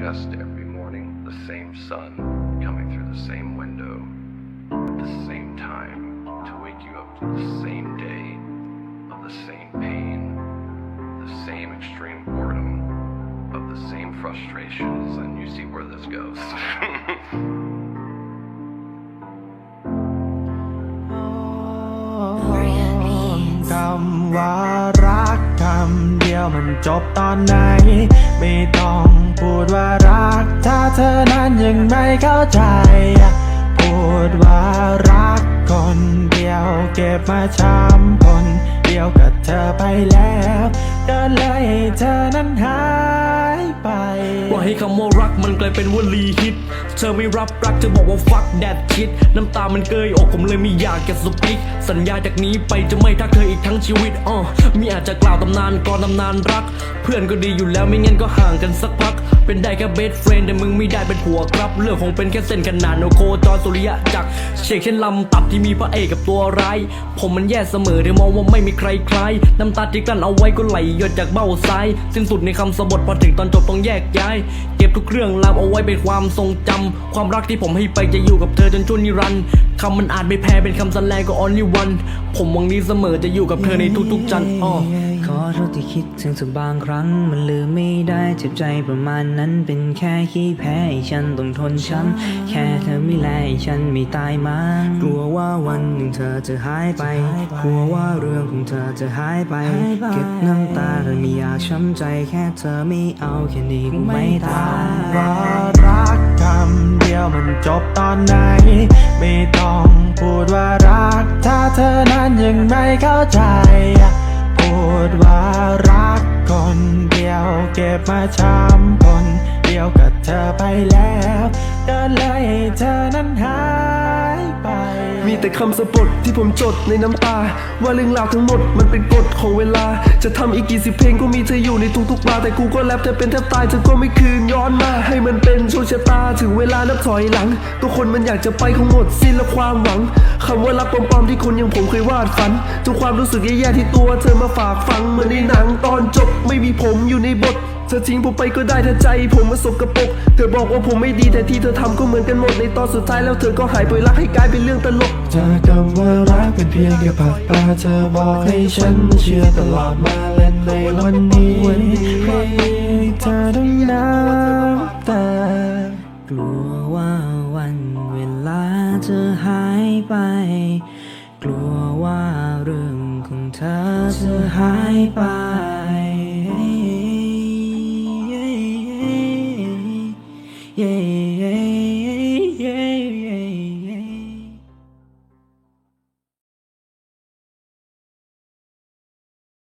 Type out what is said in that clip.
just every morning the same sun coming through the same window at the same time to wake you up to the same day of the same pain, the same extreme boredom, of the same frustrations, and you see where this goes. Water. ยวมันจบตอนไหน ไม่ต้องพูดว่ารัก ถ้าเธอนั้นยังไม่เข้าใจ พูดว่ารักคนเดียวเก็บมาช้ำคนเดียวกับเธอไปแล้วเดินเลยให้เธอนั้นหายไปว่า ให้คำว่ารักมันกลายเป็นวลีฮิต เธอไม่รับรักเธอบอกว่า fuck that shit น้ำตามันเกยอกผมเลยไม่อยากจะสปิกสัญญาจากนี้ไปจะไม่ทักเธออีกทั้งชีวิตอ๋อมีอาจจะกล่าวตำนานก่อนตำนานรัก เพื่อนก็ดีอยู่แล้วไม่งั้นก็ห่างกันสัก เป็นได้แค่ best friend แต่มึงไม่ได้เป็นผัวครับ เรื่องคงเป็นแค่เส้นขนานโนโคจรสุริยะจักรเชกเช่นลำตับที่มีพระเอกกับตัวร้าย ผมมันแย่เสมอเธอมองว่าไม่มีใครคล้าย น้ำตาที่กลั้นเอาไว้ก็ไหลหยดจากเบ้าซ้าย สิ้นสุดในคำสบทพอถึงตอนจบต้องแยกย้าย เก็บทุกเรื่องราวเอาไว้เป็นความทรงจำความรักที่ผมให้ไปจะอยู่กับเธอจนชั่วนิรันดร์ คำมันอาจไม่แพ้เป็นคำสันแลงก็ only one ผมหวังนี้เสมอจะอยู่กับเธอในทุกๆจันทร์อ้อขอโทษที่คิดถึงเธอบางครั้ง มันลืมไม่ได้เจ็บใจประมาณนั้นเป็นแค่ขี้แพ้ให้ฉันต้องทนช้ำแค่เธอไม่แลให้ฉันไม่ตายมั้งกลัวว่าวันหนึ่งเธอจะหายไปกลัวว่าเรื่องของเธอจะหายไป เก็บน้ำตาแต่ไม่อยากช้ำใจแค่เธอไม่เอาแค่นี้ก็ไม่ตาย จบตอนไหน ไม่ต้องพูดว่ารัก ถ้าเธอนั้นยังไม่เข้าใจ พูดว่ารักคนเดียวเก็บมาช้ำคนเดียวกับเธอไปแล้ว ก็เลยให้เธอนั้นหาย มีแต่คำสะบดที่ผมจดในน้ำตา ว่าเรื่องราวทั้งหมดมันเป็นกฎของเวลา จะทำอีกกี่สิบเพลงก็มีเธออยู่ในทุกๆบาแต่กูก็แรปเธอเป็นแทบตายเธอก็ไม่คืนย้อนมา ให้มันเป็นโชคชะตาถึงเวลานับถอยหลังทุกคนมันอยากจะไปคงหมดสิ้นและความหวังคำว่ารักปลอมๆที่คนอย่างผมเคยวาดฝันทุกความรู้สึกแย่ๆที่ตัวเธอมาฝากฝังเหมือนในหนังตอนจบไม่มีผมอยู่ในบท เธอทิ้งผมไปก็ได้ถ้าใจ ผมมาสกปรกเธอบอกว่าผมไม่ดีแต่ที่เธอทำก็เหมือนกันหมดในตอนสุดท้ายแล้วเธอก็หายไปรักให้กลายเป็นเรื่องตลกจากคำว่ารักเป็นเพียงแค่ผักตาเธอบอกให้ฉันเชื่อตลอดมาและในวันนี้เธอต้องน้ำตากลัวว่าวันเวลาจะหายไป กลัวว่าเรื่องของเธอจะหายไป